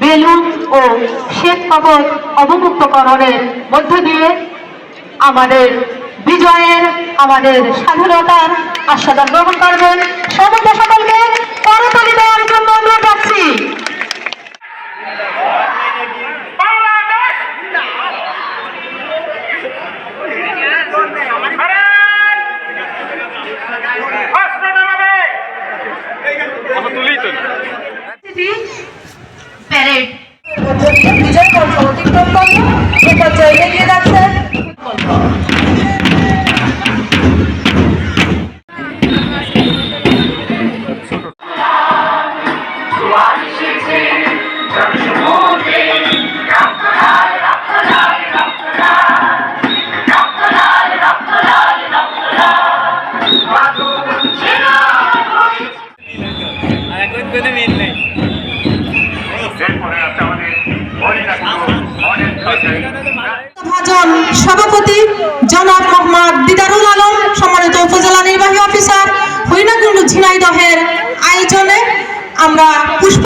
Balloon ও শ্বেত কবচ অবমুক্তকরণের মধ্য দিয়ে আমাদের বিজয়ের আমাদের স্বাধীনতার আস্বাদন গ্রহণ করবেন। ভারত প্রশ্ন এরপরে মিল নেই। ভাজন সভাপতি জনাব মোহাম্মদ দিদারুল আলম, সম্মানিত উপজেলা নির্বাহী অফিসার হইনাকুণ্ড ঝিনাইদহের আয়োজনে আমরা পুষ্প